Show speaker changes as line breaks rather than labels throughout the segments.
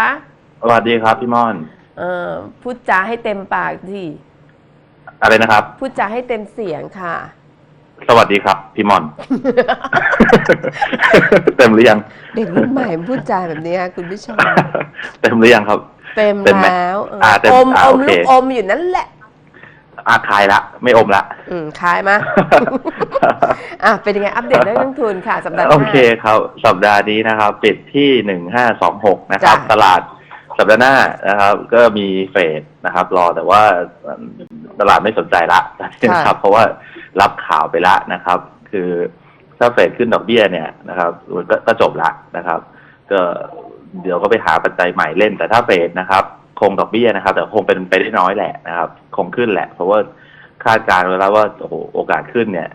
คะ
สวัสดีครับพี่ม่อน
เออพูดจาให้เต็มปากสิ
อะไรนะครับ
พูดจาให้เต็มเสียงค่ะ
สวัสดีครับพี่ม่อน เต็มหรือยัง
เด็กรุ่นใหม่พูดจาแบบนี้ค่ะคุณผู้ชม
เต็มหรือยังครับ
เต็ม
เต็มไหม
แล้วเออ
อ่าเต็ม
อม
อ่า
อม
โอเค
ลูกอมอยู่นั่นแหละ
อาคายละ ไม่อมละ
อืมคลายมาอะเป็นยังไงอัปเดตเรื่องนักทุนค่ะสัปดาห์ห
โอ
น้า
เคครับ สัปดาห์นี้นะครับ ปิดที่หนึ่งห้าสองหกนะครับ
จ้ะ
ตลาดสัปดาห์หน้านะครับ ก็มีเฟดนะครับ รอแต่ว่าตลาดไม่สนใจละนะครับ เพราะว่ารับข่าวไปละนะครับ คือถ้าเฟดขึ้นดอกเบี้ยเนี่ยนะครับก็ก็จบละนะครับ ก็เดี๋ยวก็ไปหาปัจจัยใหม่เล่นแต่ถ้าเฟดนะครับ คงดอกเบี้ยนะครับ แต่คงเป็นไปได้น้อยแหละนะครับ คงขึ้นแหละ เพราะว่าคาดการณ์ไว้แล้วว่าโอ้โหโอกาสขึ้นเนี่ย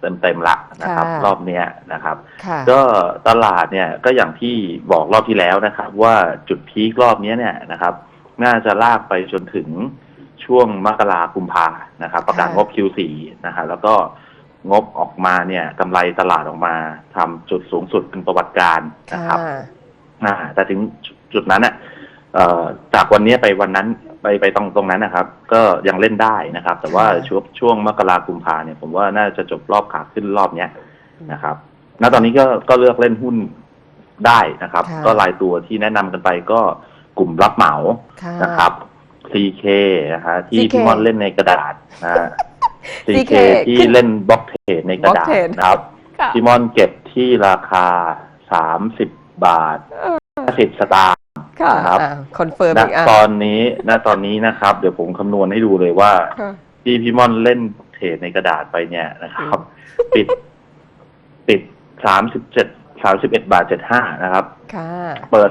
เต็มเต็มๆละนะครับ
ค่ะ
รอบเนี้ยนะครับ
ค่ะ
ก็ตลาดเนี่ยก็อย่างที่บอกรอบที่แล้วนะครับ ว่าจุดพีครอบเนี้ยเนี่ยนะครับ น่าจะลากไปจนถึงช่วงมกราคุมภานะครับ ประกาศ
ค่ะ
งบ Q4 นะครับแล้วก็งบออกมาเนี่ยกำไรตลาดออกมาทำจุดสูงสุดเป็นประวัติการณ์นะครับ
ค่ะ
อ่าแต่ถึงจุดนั้นน่ะ เอ่อจากวันนี้ไปวันนั้นไปไปตรงตรงนั้นนะครับ ก็ยังเล่นได้นะครับ แต่ว่า
ค่ะ
ช่วงช่วงมกราคุมภาเนี่ยผมว่าน่าจะจบรอบขาขึ้นรอบเนี้ยนะครับณตอนนี้ก็ก็เลือกเล่นหุ้นได้นะครับ
ค่ะ
ก็รายตัวที่แนะนำกันไปก็กลุ่มรับเหมา
ค่ะ
นะครับ CK นะฮะที่
CK
พี่มอนเล่นในกระดาษนะฮะ CK
CK
ที่เล่นบล็อกเทรดในกระดาษ
Block Trade
นะครับ
ค่ะ
พี่มอนเก็บที่ราคา30บาท50สตางค์
ค่ะ
ครับ
คอนเฟิร์ม
ณ
อีกอะ
ตอนนี้ณตอนนี้นะครับ เดี๋ยวผมคำนวณให้ดูเลยว่า
ค่ะ
ที่พี่มอนเล่นเทรดในกระดาษไปเนี่ยนะครับ ปิด ปิด37 31บาท75นะครับ
ค่ะ
เปิด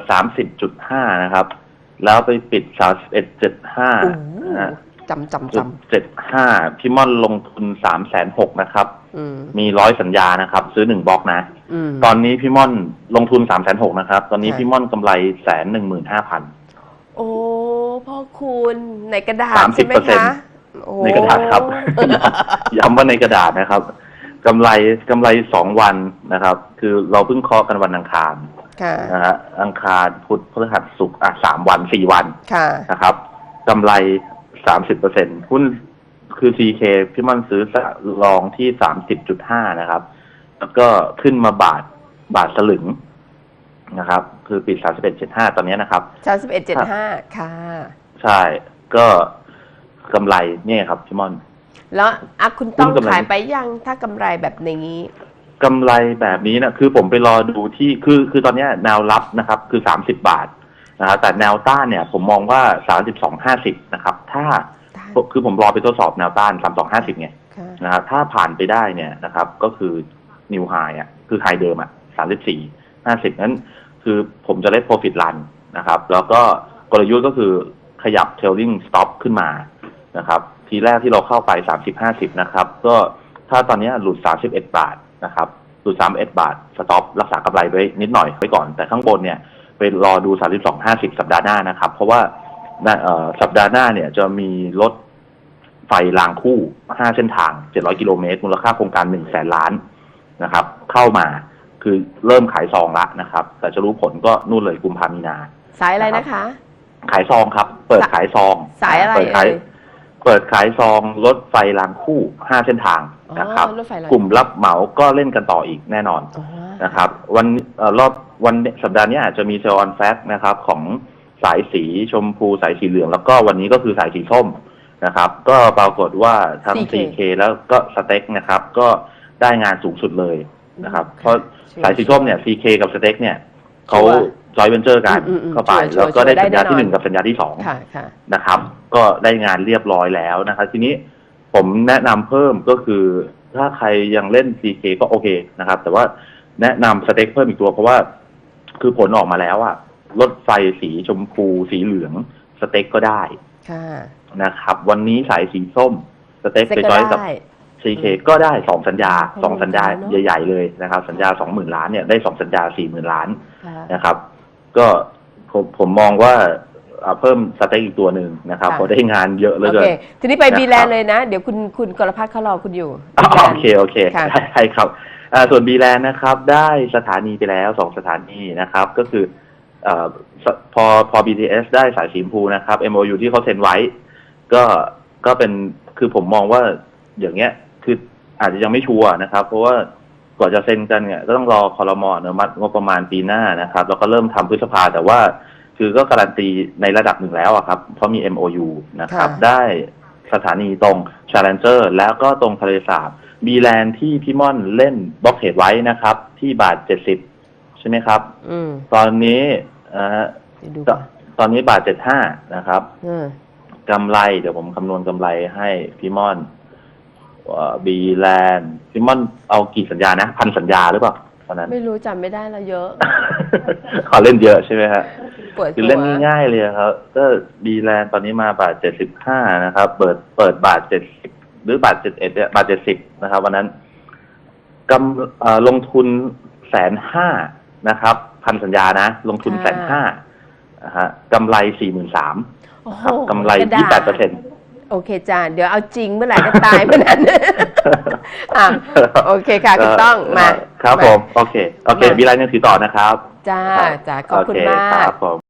30.5นะครับ แล้วไปปิด31.75
โอ้
นะฮะ
จำจำ
จุ
จ
ดเจ็ดห้าพี่ม่อนลงทุนสามแสนหกนะครับำ
อืม
มีร้อยสัญญานะครับ ซื้อหนึ่งบล็อกนะ
อืม
ตอนนี้พี่ม่อนลงทุนสามแสนหกนะครับ ตอนนี้
ค่ะ
พี่ม่อนกำไรแสนหนึ่งหมื่นห้าพัน
โอ้พ่อคุณในกระดาษ
สามสิ
ใช่
บ
ไหม
เปอร์เซ็นต์
คะโอ้
ในกระดาษครับ ย้ำว่าในกระดาษนะครับกำไรกำไรสองวันนะครับ คือเราเพิ่งเคาะกันวันอังคาร
ค่ะ
นะฮะอังคารพุธพฤหัสศุกร์อะสามวันสี่วัน
ค่ะ
นะครับกำไร สามสิบเปอร์เซ็นหุ้นคือ CK พี่มันซื้อลองที่สามสิบจุดห้านะครับ แล้วก็ขึ้นมาบาทบาทสลึงนะครับ คือปิดสามสิบเอ็ดเจ็ดห้าตอนนี้นะครับ
สามสิบเอ็ดเจ็ดห้าค่ะ
ใช่ก็กำไรเนี่ยครับพี่มอน
แล้วอะคุณต้อง
หุ้นกำไร
ขายไปยังถ้ากำไรแบบนี้
กำไรแบบนี้นะคือผมไปรอดูที่คือคือตอนเนี้ยแนวรับนะครับ คือสามสิบาท นะครับแต่แนวต้านเนี่ยผมมองว่าสามสิบสองห้าสิบนะครับ ถ้า
ได้
คือผมรอไปทดสอบแนวต้านสามสองห้าสิบไง
ค่ะ
นะครับถ้าผ่านไปได้เนี่ยนะครับ ก็คือนิวไฮอะคือไฮเดิมอะสามสิบสี่ห้าสิบนั้นคือผมจะได้ profit run นะครับ แล้วก็กลยุทธ์ก็คือขยับ trailing stop ขึ้นมานะครับ ทีแรกที่เราเข้าไปสามสิบห้าสิบนะครับ ก็ถ้าตอนนี้หลุดสามสิบเอ็ดบาทนะครับ หลุดสามเอ็ดบาท stop รักษากำไรไว้นิดหน่อยไว้ก่อน แต่ข้างบนเนี่ย ไปรอดูสามสิบสองห้าสิบสัปดาห์หน้านะครับ เพราะว่าเอ่อสัปดาห์หน้าเนี่ยจะมีรถไฟรางคู่ 5 เส้นทาง 700 กิโลเมตร มูลค่าโครงการ 1 แสนล้านนะครับ เข้ามาคือเริ่มขายซองละนะครับ แต่จะรู้ผลก็นู่นเลยกุมภามีนา
สายอะไรนะคะ
ขายซองครับ เปิดขายซอง
สายอะไร
เปิดขาย
เอ่ย
เปิดขายซองรถไฟรางคู่ 5 เส้นทางนะครับ
อ๋อรถไฟราง
กลุ่มรับเหมาก็เล่นกันต่ออีกแน่นอน
อ๋อ
นะครับ วันเอ่อรอบวันสัปดาห์นี้อาจจะมีเซลล์ออนแฟกนะครับ ของสายสีชมพูสายสีเหลือง แล้วก็วันนี้ก็คือสายสีส้มนะครับ ก็ปรากฏว่าทั้ง
4K
4K แล้วก็สเต็กนะครับ ก็ได้งานสูงสุดเลยนะครับ เพราะสายสีส้มเนี่ย 4K กับสเต็กเนี่ยเขา
ชัวร์
จอยเวนเจอร์กัน
อืมอืม
เข้าไป
ชัวร์
แล้วก็ได้
ชัวร์
สัญญา
ได้แน่นอน
ที่หนึ่งกับสัญญาที่สอง
ค่ะค่ะ
นะครับ ก็ได้งานเรียบร้อยแล้วนะครับ ทีนี้ผมแนะนำเพิ่มก็คือถ้าใครยังเล่น CK ก็โอเคนะครับ แต่ว่า แนะนำสเต็กเพิ่มอีกตัวเพราะว่า คือผลออกมาแล้วอะรถไฟสีชมพู สีเหลือง สเต็กก็ได้
ค่ะ
นะครับ วันนี้สายสีส้ม สเต็ก
เซ็ก
ไป
ก็
จอยกับ
ได้
CK ก็ได้สองสัญญา
โอ้โห
สองสัญญา
เนอะ
ใหญ่ ๆ เลยนะครับ สัญญาสองหมื่นล้านเนี่ยได้สองสัญญาสี่หมื่นล้าน
ค่ะ
นะครับ ก็ผมผมมองว่าอ่าเพิ่มสเต็กอีกตัวหนึ่งนะครับ
ค่ะ
เพราะได้งานเยอะเหลย
โอ
เกิ
เค
น
ทีนี้ไป
นะครับ
บีแลนด์เลยนะ เดี๋ยวคุณคุณกรพัฒน์เขารอคุณอยู่
อ๋อ
B-Land
โอเค โอเค
ค่ะ
ได้ใช่ครับอ่า ส่วนบีแลนด์นะครับ ได้สถานีไปแล้วสองสถานีนะครับ ก็คือเอ่อสพอพอ BTS ได้สายสีชมพูนะครับ MOU ที่เขาเซ็นไว้ ก็ก็เป็นคือผมมองว่าอย่างเงี้ยคืออาจจะยังไม่ชัวร์นะครับ เพราะว่ากว่าจะเซ็นกันเนี่ยก็ต้องรอคอรมออนุมัติงบประมาณปีหน้านะครับ แล้วก็เริ่มทำพฤษภาแต่ว่า คือก็การันตีในระดับหนึ่งแล้วอะครับ เพราะมี MOU นะครับ
ค่ะ
ได้สถานีตรง Challenger แล้วก็ตรงทะเลสาบ บีแลนด์ที่พี่ม่อนเล่นบล็อกเทรดไว้นะครับ ที่บาทเจ็ดสิบใช่ไหมครับ
อืม
ตอนนี้อ่า
เดี๋ยวดู
ต
ก่อน
ตอนนี้บาทเจ็ดห้านะครับ
เออกำ
ไรเดี๋ยวผมคำนวณกำไรให้พี่ม่อนบีแลนด์พี่ม่อนเอากี่สัญญานะ พันสัญญาหรือเปล่าตอนนั้น
ไม่รู้จำไม่ได้แล้วเยอะ
ขอเล่นเยอะใช่ไหมฮะ
ปวด
คือ
หัว
เล่นง่ายๆเลยครับ ก็บีแลนด์ตอนนี้มาบาทเจ็ดสิบห้านะครับ เปิดเปิดบาทเจ็ดสิบ หรือบาทเจ็ดเอ็ดบาทเจ็ดสิบนะครับ วันนั้นกำเอ่อลงทุนแสนห้านะครับพันสัญญานะ ลงทุนแสนห้านะฮะกำไรสี่หมื่นสาม
โอ้โห
ครับกำไร
กะดาษ
ยี่แปดเปอร์เซ็นต์
โอเคจ้าเดี๋ยวเอาจริงเมื่อไหร่ก็ตายเมื่อนั้นอะโอเคค่ะคุณต้องมา
ครับาผม โอเค โอเค
มา
บีแลนด์ยังถือต่อนะครับ
จ้าจ้าขอบคุณ
โเมา
ก
ครับผม